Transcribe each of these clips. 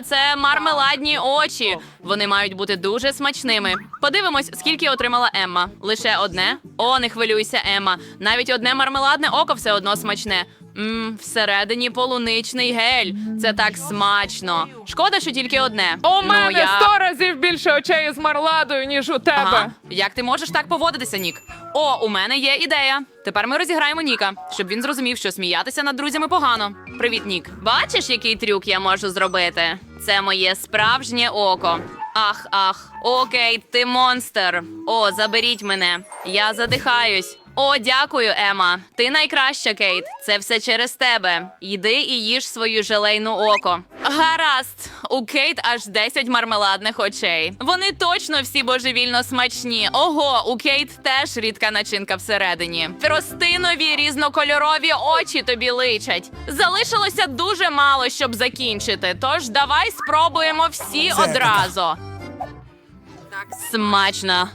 Це мармеладні очі. Вони мають бути дуже смачними. Подивимось, скільки отримала Емма. Лише одне? О, не хвилюйся, Емма. Навіть одне мармеладне око все одно смачне. Мм, всередині полуничний гель. Це так смачно. Шкода, що тільки одне. У мене ну, я... сто разів більше очей з марладою, ніж у тебе. Ага. Як ти можеш так поводитися, Нік? О, у мене є ідея. Тепер ми розіграємо Ніка, щоб він зрозумів, що сміятися над друзями погано. Привіт, Нік. Бачиш, який трюк я можу зробити? Це моє справжнє око. Ах, ах, окей, ти монстр. О, заберіть мене. Я задихаюсь. О, дякую, Ема. Ти найкраща, Кейт. Це все через тебе. Йди і їж свою желейну око. Гаразд, у Кейт аж 10 мармеладних очей. Вони точно всі божевільно смачні. Ого, у Кейт теж рідка начинка всередині. Тростинові різнокольорові очі тобі личать. Залишилося дуже мало, щоб закінчити. Тож давай спробуємо всі одразу. Смачно.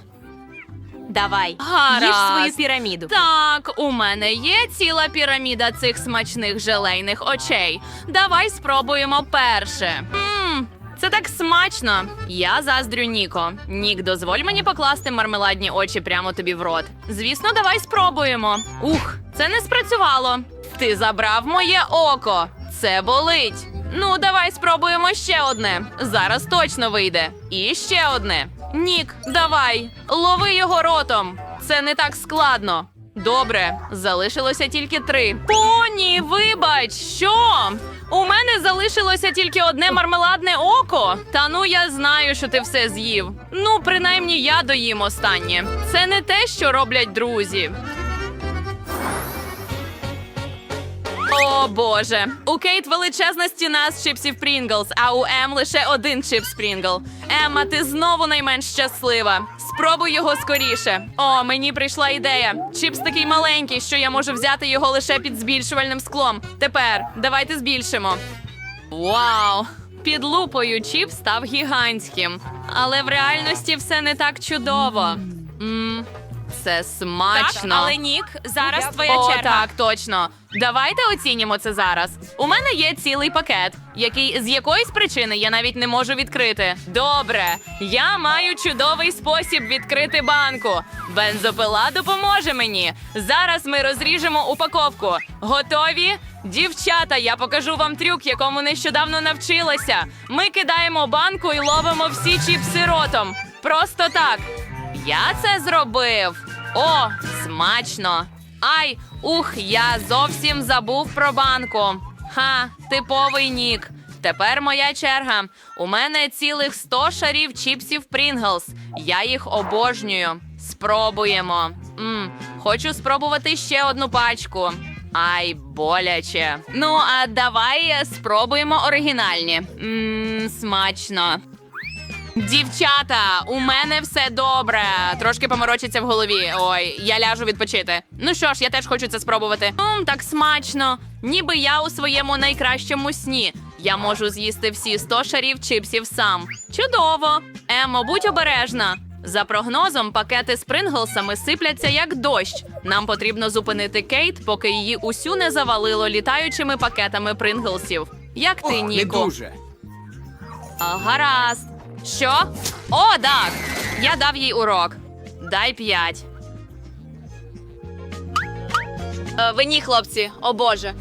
Давай, Гаразд. їж свою піраміду. Так, у мене є ціла піраміда цих смачних желейних очей. Давай спробуємо перше. Мм, це так смачно. Я заздрю Ніко. Нік, дозволь мені покласти мармеладні очі прямо тобі в рот. Звісно, давай спробуємо. Ух, це не спрацювало. Ти забрав моє око. Це болить. Ну, давай спробуємо ще одне. Зараз точно вийде. І ще одне. Нік, давай, лови його ротом. Це не так складно. Добре, залишилося тільки три. Поні, вибач, що? У мене залишилося тільки одне мармеладне око. Та ну я знаю, що ти все з'їв. Ну, принаймні, я доїм останнє. Це не те, що роблять друзі. О боже, у Кейт величезна стіна з чипсів Прінглс, а у Ем лише один чипс Прінгл. Емма, ти знову найменш щаслива. Спробуй його скоріше. О, мені прийшла ідея. Чипс такий маленький, що я можу взяти його лише під збільшувальним склом. Тепер давайте збільшимо. Вау! Під лупою чіп став гігантським. Але в реальності все не так чудово. М, це смачно. Так, але Нік, зараз твоя О, черга. так, точно. Давайте оцінімо це зараз. У мене є цілий пакет, який з якоїсь причини я навіть не можу відкрити. Добре, я маю чудовий спосіб відкрити банку. Бензопила допоможе мені. Зараз ми розріжемо упаковку. Готові? Дівчата, я покажу вам трюк, якому нещодавно навчилася. Ми кидаємо банку і ловимо всі чіпси ротом. Просто так. Я це зробив. О, смачно. Ай, ух, я зовсім забув про банку. Ха, типовий нік. Тепер моя черга. У мене цілих 100 шарів чіпсів Прінглс. Я їх обожнюю. Спробуємо. м хочу спробувати ще одну пачку. Ай, боляче. Ну, а давай спробуємо оригінальні. Мм, смачно. Дівчата, у мене все добре. Трошки поморочиться в голові. Ой, я ляжу відпочити. Ну що ж, я теж хочу це спробувати. Мм, так смачно. Ніби я у своєму найкращому сні. Я можу з'їсти всі 100 шарів чипсів сам. Чудово! Емо, будь обережна. За прогнозом, пакети з принглсами сипляться як дощ. Нам потрібно зупинити Кейт, поки її усю не завалило літаючими пакетами принглсів. Як ти, Не Ніко? дуже. А, гаразд. Що? О, так. Я дав їй урок. Дай п'ять. Е, ви ні, хлопці, о Боже.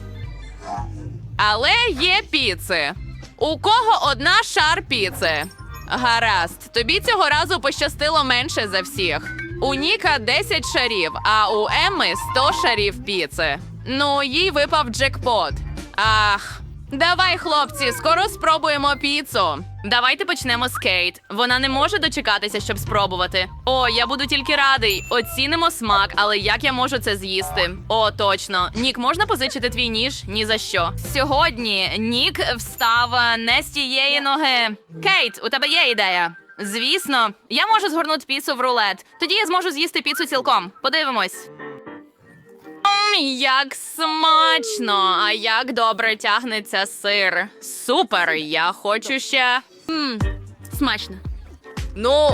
Але є піци. У кого одна шар піци? Гаразд, тобі цього разу пощастило менше за всіх. У Ніка 10 шарів, а у Емми 100 шарів піци. Ну, їй випав джекпот. Ах, давай, хлопці, скоро спробуємо піцу. Давайте почнемо з Кейт. Вона не може дочекатися, щоб спробувати. О, я буду тільки радий. Оцінимо смак, але як я можу це з'їсти? О, точно. Нік, можна позичити твій ніж? Ні за що. Сьогодні Нік встав е, не з тієї ноги. Кейт, у тебе є ідея? Звісно, я можу згорнути піцу в рулет. Тоді я зможу з'їсти піцу цілком. Подивимось. Як смачно! А як добре тягнеться сир. Супер! Я хочу ще. Смачно. Ну,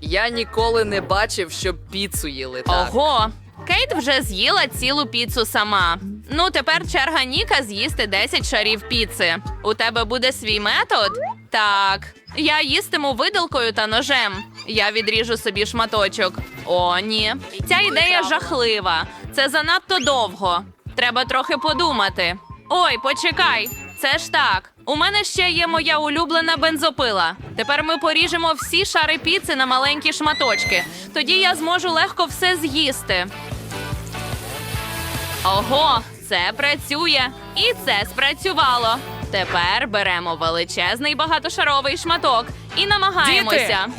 я ніколи не бачив, щоб піцу їли так. Ого! Кейт вже з'їла цілу піцу сама. Ну, тепер черга Ніка з'їсти 10 шарів піци. У тебе буде свій метод? Так. Я їстиму виделкою та ножем. Я відріжу собі шматочок. О, ні. Ця ідея жахлива. Це занадто довго. Треба трохи подумати. Ой, почекай. Це ж так. У мене ще є моя улюблена бензопила. Тепер ми поріжемо всі шари піци на маленькі шматочки. Тоді я зможу легко все з'їсти. Ого, це працює. І це спрацювало. Тепер беремо величезний багатошаровий шматок і намагаємося. М,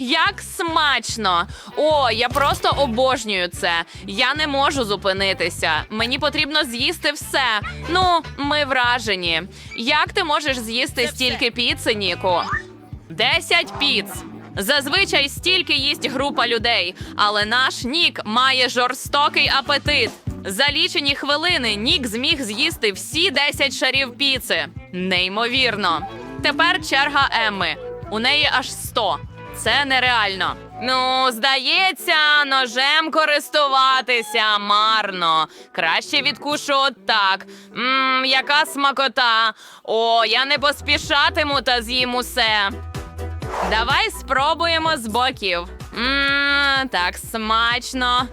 як смачно! О, я просто обожнюю це. Я не можу зупинитися. Мені потрібно з'їсти все. Ну, ми вражені. Як ти можеш з'їсти стільки піци, Ніку? Десять піц. Зазвичай стільки їсть група людей, але наш Нік має жорстокий апетит. За лічені хвилини Нік зміг з'їсти всі 10 шарів піци. Неймовірно. Тепер черга Емми. У неї аж 100. Це нереально. Ну, здається, ножем користуватися марно. Краще відкушу отак. Мм, яка смакота. О, я не поспішатиму та з'їм усе. Давай спробуємо з боків. Мм, так смачно.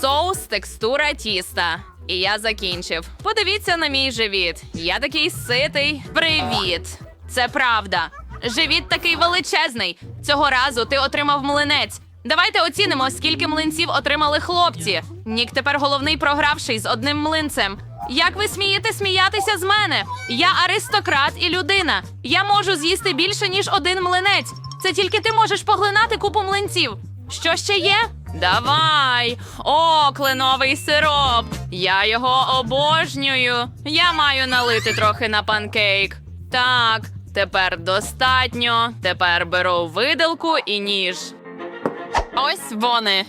Соус, текстура тіста. І я закінчив. Подивіться на мій живіт. Я такий ситий. Привіт. Це правда. Живіт такий величезний. Цього разу ти отримав млинець. Давайте оцінимо, скільки млинців отримали хлопці. Нік тепер головний програвший з одним млинцем. Як ви смієте сміятися з мене? Я аристократ і людина. Я можу з'їсти більше, ніж один млинець. Це тільки ти можеш поглинати купу млинців. Що ще є? Давай! О, кленовий сироп! Я його обожнюю. Я маю налити трохи на панкейк. Так, тепер достатньо. Тепер беру виделку і ніж. Ось вони.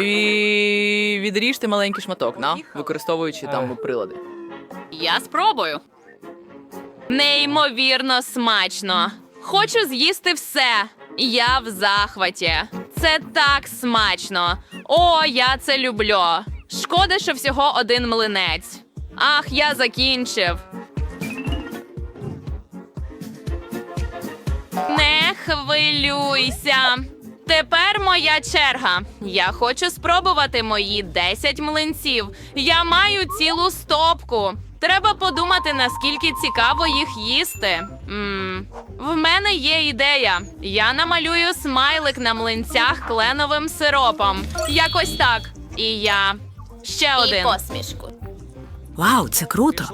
І відріжте маленький шматок, на, використовуючи там прилади. Я спробую. Неймовірно смачно. Хочу з'їсти все. Я в захваті. Це так смачно. О, я це люблю. Шкода, що всього один млинець. Ах, я закінчив. Хвилюйся. Тепер моя черга. Я хочу спробувати мої 10 млинців. Я маю цілу стопку. Треба подумати, наскільки цікаво їх їсти. м В мене є ідея. Я намалюю смайлик на млинцях кленовим сиропом. Якось так. І я. Ще один. посмішку. Вау, це круто.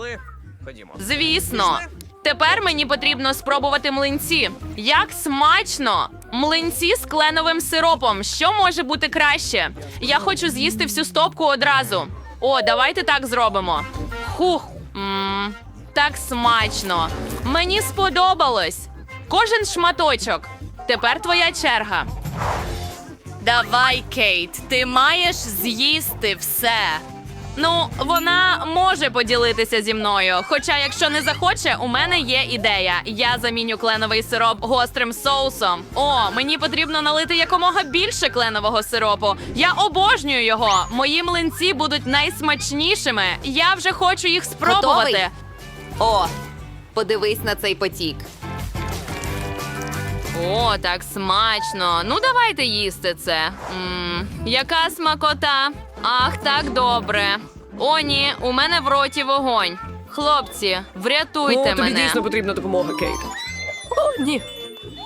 Звісно. Тепер мені потрібно спробувати млинці. Як смачно! Млинці з кленовим сиропом. Що може бути краще? Я хочу з'їсти всю стопку одразу. О, давайте так зробимо. Хух. м так смачно. Мені сподобалось. Кожен шматочок. Тепер твоя черга. Давай, Кейт, ти маєш з'їсти все. Ну, вона може поділитися зі мною. Хоча, якщо не захоче, у мене є ідея. Я заміню кленовий сироп гострим соусом. О, мені потрібно налити якомога більше кленового сиропу. Я обожнюю його. Мої млинці будуть найсмачнішими. Я вже хочу їх спробувати. Готовий? О, подивись на цей потік. О, так смачно. Ну, давайте їсти це. м яка смакота. Ах, так добре. О, ні, у мене в роті вогонь. Хлопці, врятуйте Ну, тобі мене. дійсно потрібна допомога, Кейт. О, ні.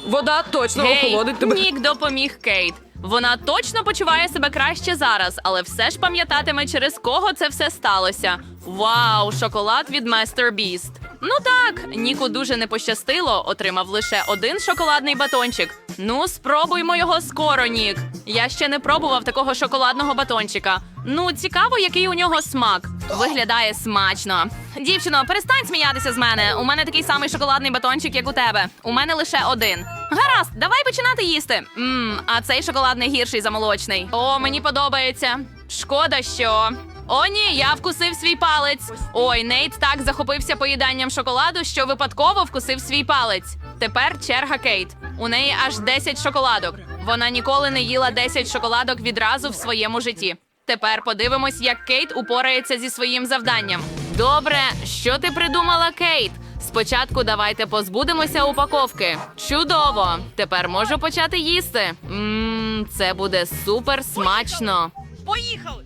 Вода точно охолодить тебе. Нік допоміг Кейт. Вона точно почуває себе краще зараз, але все ж пам'ятатиме, через кого це все сталося. Вау, шоколад від Master Beast. Ну так, Ніку дуже не пощастило, отримав лише один шоколадний батончик. Ну, спробуймо його скоро, Нік. Я ще не пробував такого шоколадного батончика. Ну, цікаво, який у нього смак. Виглядає смачно. Дівчино, перестань сміятися з мене. У мене такий самий шоколадний батончик, як у тебе. У мене лише один. Гаразд, давай починати їсти. Мм, а цей шоколадний гірший за молочний. О, мені подобається. Шкода, що. О, ні, я вкусив свій палець. Ой, Нейт так захопився поїданням шоколаду, що випадково вкусив свій палець. Тепер черга Кейт. У неї аж 10 шоколадок. Вона ніколи не їла 10 шоколадок відразу в своєму житті. тепер подивимось, як Кейт упорається зі своїм завданням. Добре, що ти придумала, Кейт? Спочатку давайте позбудемося упаковки. Чудово! Тепер можу почати їсти. Мм, це буде супер смачно. Поїхали!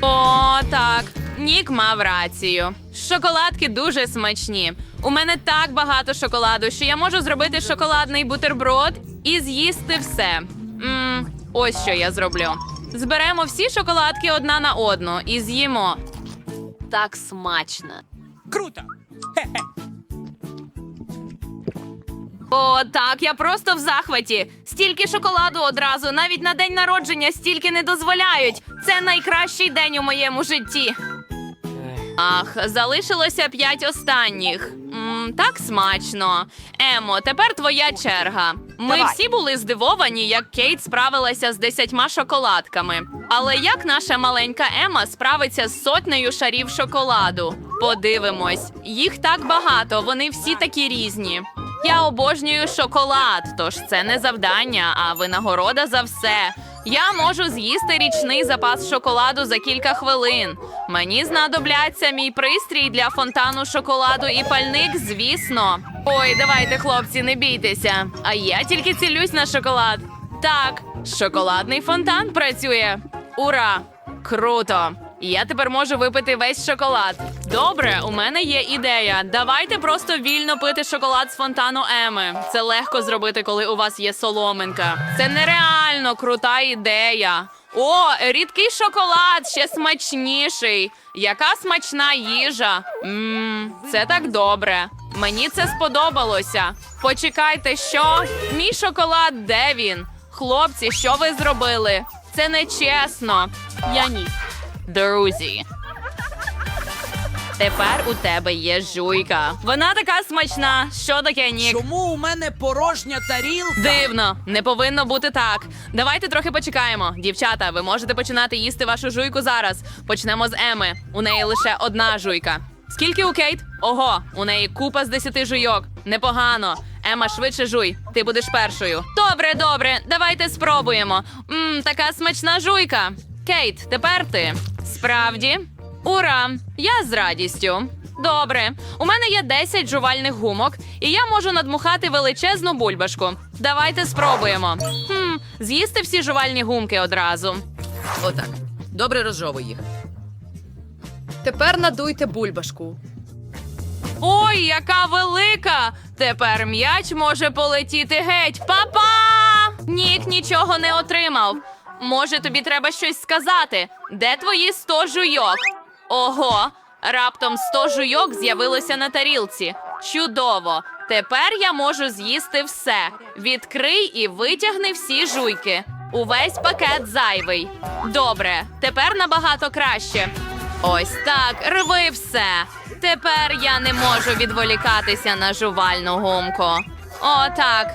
О, так. Нік мав рацію. Шоколадки дуже смачні. У мене так багато шоколаду, що я можу зробити шоколадний бутерброд і з'їсти все. Мм, ось що я зроблю. Зберемо всі шоколадки одна на одну і з'їмо. Так смачно. О, так, я просто в захваті. Стільки шоколаду одразу, навіть на день народження стільки не дозволяють. Це найкращий день у моєму житті. Ах, залишилося п'ять останніх. м так смачно. Емо, тепер твоя черга. Ми всі були здивовані, як Кейт справилася з десятьма шоколадками. Але як наша маленька Ема справиться з сотнею шарів шоколаду? Подивимось, їх так багато, вони всі такі різні. Я обожнюю шоколад, тож це не завдання, а винагорода за все. Я можу з'їсти річний запас шоколаду за кілька хвилин. Мені знадобляться мій пристрій для фонтану шоколаду і пальник, звісно. Ой, давайте, хлопці, не бійтеся. А я тільки цілюсь на шоколад. Так, шоколадний фонтан працює. Ура! Круто! Я тепер можу випити весь шоколад. Добре, у мене є ідея. Давайте просто вільно пити шоколад з фонтану Еми. Це легко зробити, коли у вас є соломинка. Це нереально крута ідея. О, рідкий шоколад ще смачніший. Яка смачна їжа. Мм, це так добре. Мені це сподобалося. Почекайте, що? Мій шоколад, де він? Хлопці, що ви зробили? Це нечесно. Я ні. Друзі. Тепер у тебе є жуйка. Вона така смачна. Що таке, Нік? Чому у мене порожня тарілка? Дивно, не повинно бути так. Давайте трохи почекаємо. Дівчата, ви можете починати їсти вашу жуйку зараз. Почнемо з Еми. У неї лише одна жуйка. Скільки у Кейт? Ого, у неї купа з десяти жуйок. Непогано. Ема, швидше жуй. Ти будеш першою. Добре, добре, давайте спробуємо. Мм, така смачна жуйка. Кейт, тепер ти. Справді? Ура! Я з радістю. Добре, у мене є 10 жувальних гумок, і я можу надмухати величезну бульбашку. Давайте спробуємо. Хм, з'їсти всі жувальні гумки одразу. Отак. Добре розжовуй їх. Тепер надуйте бульбашку. Ой, яка велика! Тепер м'яч може полетіти геть. Па-па! Нік нічого не отримав. Може, тобі треба щось сказати. Де твої 100 жуйок? Ого, раптом 100 жуйок з'явилося на тарілці. Чудово! Тепер я можу з'їсти все. Відкрий і витягни всі жуйки. Увесь пакет зайвий. Добре, тепер набагато краще. Ось так, рви все. Тепер я не можу відволікатися на жувальну гумку. О, так.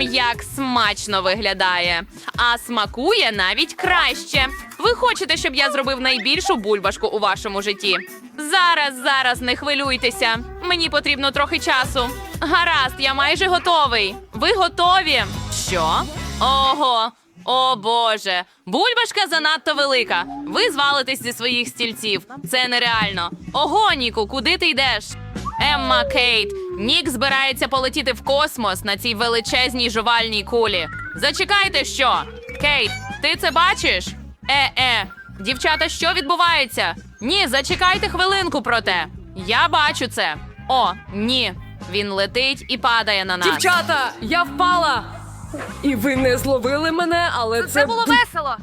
Як смачно виглядає. А смакує навіть краще. Ви хочете, щоб я зробив найбільшу бульбашку у вашому житті? Зараз, зараз не хвилюйтеся. Мені потрібно трохи часу. Гаразд, я майже готовий. Ви готові? Що? Ого. О Боже, бульбашка занадто велика. Ви звалитесь зі своїх стільців. Це нереально. Ого, Ніку, куди ти йдеш? Емма Кейт, Нік збирається полетіти в космос на цій величезній жувальній кулі. Зачекайте, що? Кейт, ти це бачиш? Е-е, дівчата, що відбувається? Ні, зачекайте хвилинку проте. Я бачу це. О, ні. Він летить і падає на нас. Дівчата, я впала! І ви не зловили мене, але це, Це було весело.